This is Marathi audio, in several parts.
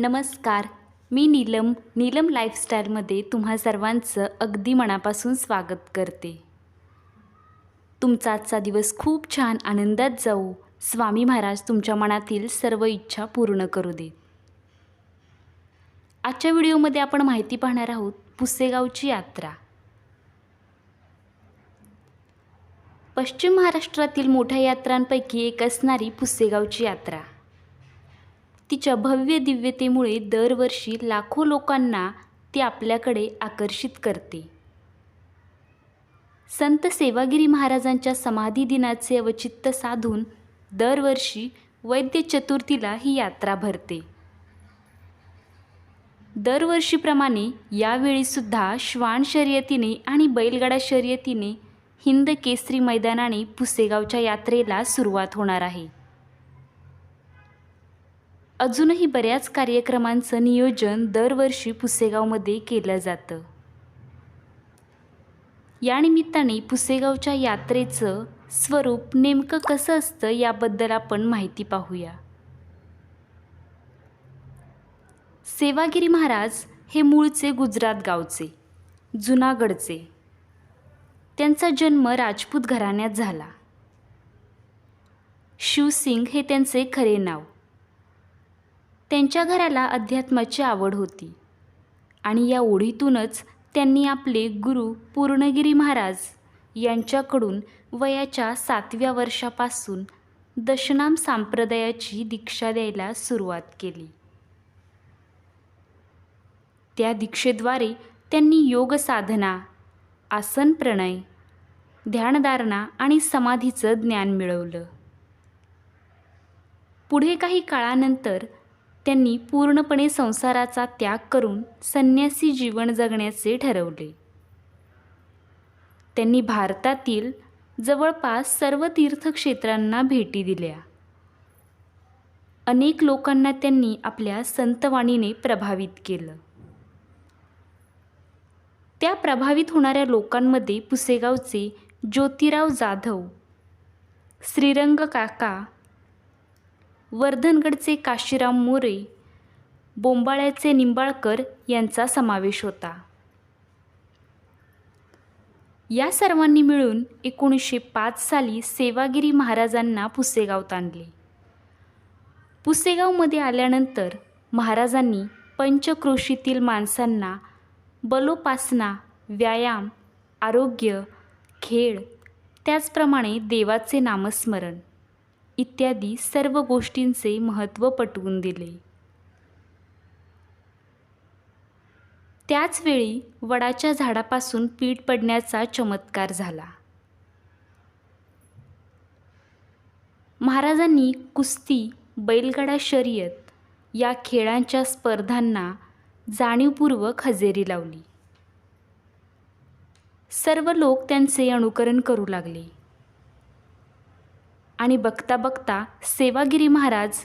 नमस्कार मी नीलम नीलम लाईफस्टाईलमध्ये तुम्हा सर्वांचं अगदी मनापासून स्वागत करते. तुमचा आजचा दिवस खूप छान आनंदात जाऊ स्वामी महाराज तुमच्या मनातील सर्व इच्छा पूर्ण करू दे. आजच्या व्हिडिओमध्ये आपण माहिती पाहणार आहोत पुसेगावची यात्रा. पश्चिम महाराष्ट्रातील मोठ्या यात्रांपैकी एक असणारी पुसेगावची यात्रा. तिच्या भव्य दिव्यतेमुळे दरवर्षी लाखो लोकांना ती आपल्याकडे आकर्षित करते. संत सेवागिरी महाराजांच्या समाधी दिनाचे अवचित्त साधून दरवर्षी वैद्य चतुर्थीला ही यात्रा भरते. दरवर्षीप्रमाणे यावेळीसुद्धा श्वान शर्यतीने आणि बैलगाडा शर्यतीने हिंद केसरी मैदानाने पुसेगावच्या यात्रेला सुरुवात होणार आहे. अजूनही बऱ्याच कार्यक्रमांचं नियोजन दरवर्षी पुसेगावमध्ये केलं जातं. या निमित्ताने पुसेगावच्या यात्रेचं स्वरूप नेमकं कसं असतं याबद्दल आपण माहिती पाहूया. सेवागिरी महाराज हे मूळचे गुजरात गावचे जुनागडचे. त्यांचा जन्म राजपूत घराण्यात झाला. शिवसिंग हे त्यांचे खरे नाव. त्यांच्या घराला अध्यात्माची आवड होती. आणि या ओढीतूनच त्यांनी आपले गुरु पूर्णगिरी महाराज यांच्याकडून वयाच्या सातव्या वर्षापासून दशनाम संप्रदायाची दीक्षा द्यायला सुरुवात केली. त्या दीक्षेद्वारे त्यांनी योग साधना आसन प्रणय ध्यानधारणा आणि समाधीचं ज्ञान मिळवलं. पुढे काही काळानंतर त्यांनी पूर्णपणे संसाराचा त्याग करून संन्यासी जीवन जगण्याचे ठरवले. त्यांनी भारतातील जवळपास सर्व तीर्थक्षेत्रांना भेटी दिल्या. अनेक लोकांना त्यांनी आपल्या संतवाणीने प्रभावित केलं. त्या प्रभावित होणाऱ्या लोकांमध्ये पुसेगावचे ज्योतिराव जाधव श्रीरंग काका वर्धनगडचे काशीराम मोरे बोंबाळ्याचे निंबाळकर यांचा समावेश होता. या सर्वांनी मिळून एकोणीसशे पाच साली सेवागिरी महाराजांना पुसेगावात आणले पुसेगावमध्ये आल्यानंतर महाराजांनी पंचक्रोशीतील माणसांना बलोपासना व्यायाम आरोग्य खेळ त्याचप्रमाणे देवाचे नामस्मरण इत्यादी सर्व गोष्टींचे महत्त्व पटवून दिले. त्याचवेळी वडाच्या झाडापासून पीठ पडण्याचा चमत्कार झाला. महाराजांनी कुस्ती बैलगाडा शर्यत या खेळांच्या स्पर्धांना जाणीवपूर्वक हजेरी लावली. सर्व लोक त्यांचे अनुकरण करू लागले. आणि बघता बघता सेवागिरी महाराज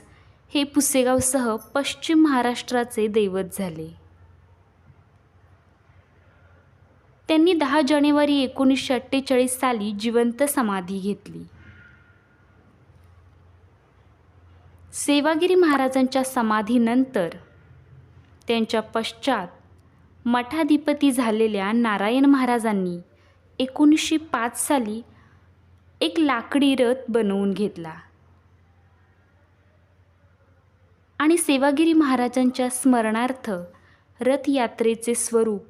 हे पुसेगावसह पश्चिम महाराष्ट्राचे दैवत झाले. त्यांनी दहा जानेवारी एकोणीसशे अठ्ठेचाळीस साली जिवंत समाधी घेतली. सेवागिरी महाराजांच्या समाधीनंतर त्यांच्या पश्चात मठाधिपती झालेल्या नारायण महाराजांनी एकोणीसशे पाच साली एक लाकडी रथ बनवून घेतला. आणि सेवागिरी महाराजांच्या स्मरणार्थ रथयात्रेचे स्वरूप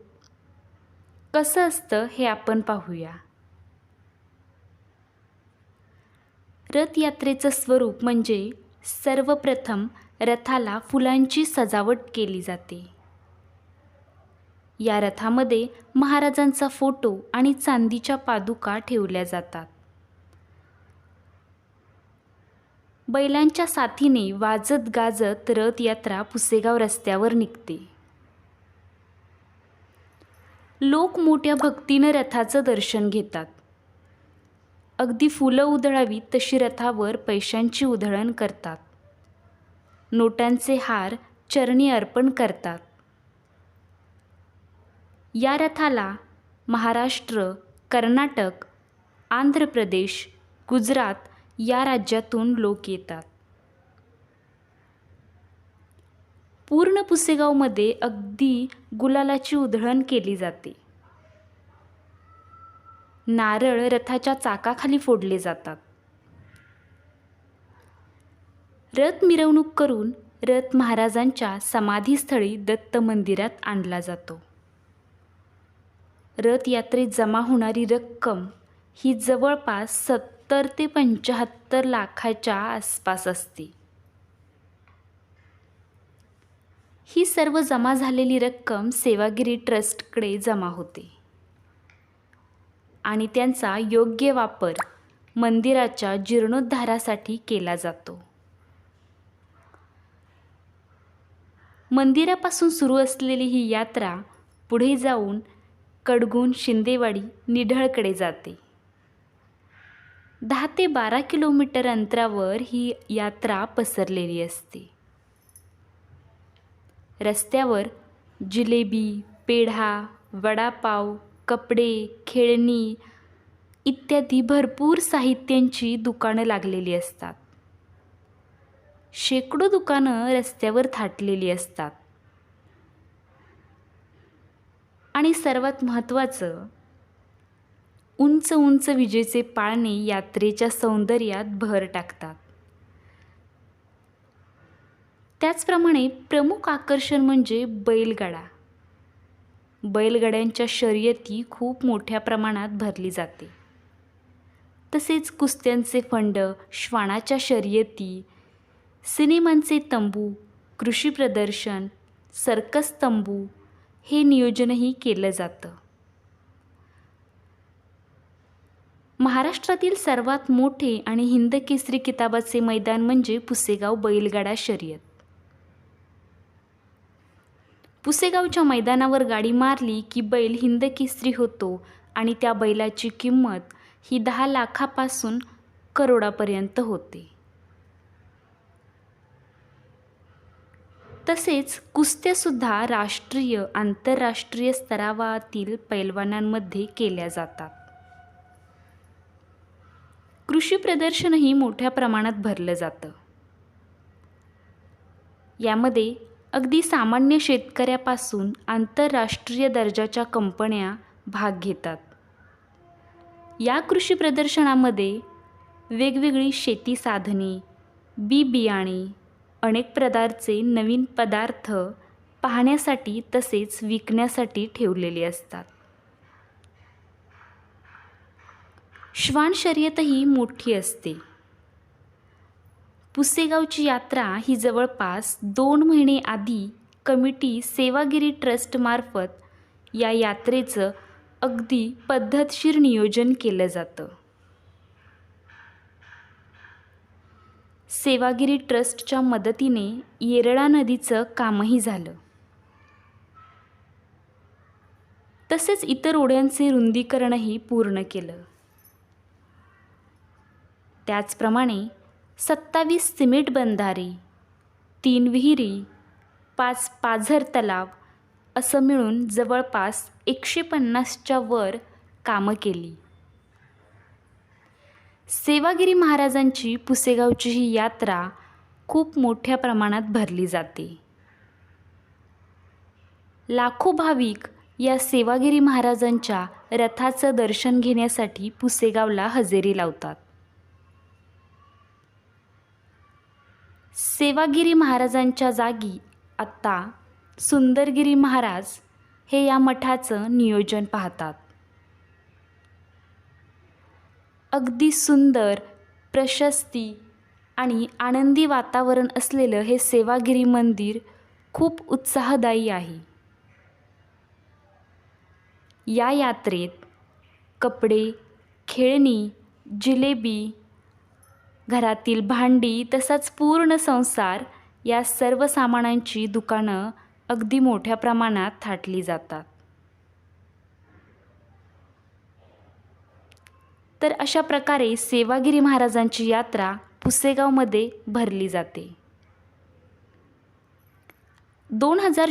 कसं असतं हे आपण पाहूया. रथयात्रेचं स्वरूप म्हणजे सर्वप्रथम रथाला फुलांची सजावट केली जाते. या रथामध्ये महाराजांचा फोटो आणि चांदीच्या पादुका ठेवल्या जातात. बैलांच्या साथीने वाजत गाजत रथयात्रा पुसेगाव रस्त्यावर निघते. लोक मोठ्या भक्तीनं रथाचं दर्शन घेतात. अगदी फुलं उधळावी तशी रथावर पैशांची उधळण करतात. नोटांचे हार चरणी अर्पण करतात. या रथाला महाराष्ट्र कर्नाटक आंध्र प्रदेश गुजरात या राज्यातून लोक येतात. पूर्ण पुसेगावमध्ये अगदी गुलालाची उधळण केली जाते. नारळ रथाच्या चाकाखाली फोडले जातात. रथ मिरवणूक करून रथ महाराजांच्या समाधीस्थळी दत्त मंदिरात आणला जातो. रथयात्रेत जमा होणारी रक्कम ही जवळपास सत्तर ते पंच्याहत्तर लाखाच्या आसपास असते. ही सर्व जमा झालेली रक्कम सेवागिरी ट्रस्टकडे जमा होते. आणि त्यांचा योग्य वापर मंदिराच्या जीर्णोद्धारासाठी केला जातो. मंदिरापासून सुरू असलेली ही यात्रा पुढे जाऊन कडगुण शिंदेवाडी निढळकडे जाते. दहा ते बारा किलोमीटर अंतरावर ही यात्रा पसरलेली असते. रस्त्यावर जिलेबी पेढा वडापाव कपडे खेळणी इत्यादी भरपूर साहित्यांची दुकानं लागलेली असतात. शेकडो दुकानं रस्त्यावर थाटलेली असतात. आणि सर्वात महत्त्वाचं उंच उंच विजेचे पाळणे यात्रेच्या सौंदर्यात भर टाकतात. त्याचप्रमाणे प्रमुख आकर्षण म्हणजे बैलगाडा. बैलगाड्यांच्या शर्यती खूप मोठ्या प्रमाणात भरली जाते. तसेच कुस्त्यांचे फंड श्वानाच्या शर्यती सिनेमांचे तंबू कृषी प्रदर्शन सर्कस तंबू हे नियोजनही केलं जातं. महाराष्ट्रातील सर्वात मोठे आणि हिंद केसरी किताबाचे मैदान म्हणजे पुसेगाव बैलगाडा शर्यत. पुसेगावच्या मैदानावर गाडी मारली की बैल हिंद केसरी होतो आणि त्या बैलाची किंमत ही दहा लाखापासून करोडापर्यंत होते. तसेच कुस्त्यासुद्धा राष्ट्रीय आंतरराष्ट्रीय स्तरावातील पैलवानांमध्ये केल्या जातात. कृषी प्रदर्शनही मोठ्या प्रमाणात भरलं जातं. यामध्ये अगदी सामान्य शेतकऱ्यापासून आंतरराष्ट्रीय दर्जाच्या कंपन्या भाग घेतात. या कृषी प्रदर्शनामध्ये वेगवेगळी शेती साधने बी बियाणे अनेक प्रकारचे नवीन पदार्थ पाहण्यासाठी तसेच विकण्यासाठी ठेवलेले असतात. श्वान शर्यतही मोठी असते. पुसेगावची यात्रा ही जवळपास दोन महिने आधी कमिटी सेवागिरी ट्रस्टमार्फत या यात्रेचं अगदी पद्धतशीर नियोजन केलं जातं. सेवागिरी ट्रस्टच्या मदतीने येरळा नदीचं कामही झालं. तसेच इतर ओढ्यांचे रुंदीकरणही पूर्ण केलं. त्याचप्रमाणे सत्तावीस सिमेंट बंधारे तीन विहिरी पाच पाझर तलाव असं मिळून जवळपास एकशे पन्नासच्या वर कामं केली. सेवागिरी महाराजांची पुसेगावची ही यात्रा खूप मोठ्या प्रमाणात भरली जाते. लाखो भाविक या सेवागिरी महाराजांच्या रथाचं दर्शन घेण्यासाठी पुसेगावला हजेरी लावतात. सेवागिरी महाराजांच्या जागी आत्ता सुंदरगिरी महाराज हे या मठाचं नियोजन पाहतात. अगदी सुंदर प्रशस्ती आणि आनंदी वातावरण असलेलं हे सेवागिरी मंदिर खूप उत्साहदायी आहे. या यात्रेत कपडे खेळणी जिलेबी घरातील भांडी तसाच पूर्ण संसार या सर्व सामानांची दुकानं अगदी मोठ्या प्रमाणात थाटली जातात. तर अशा प्रकारे सेवागिरी महाराजांची यात्रा पुसेगावमध्ये भरली जाते. दोन हजार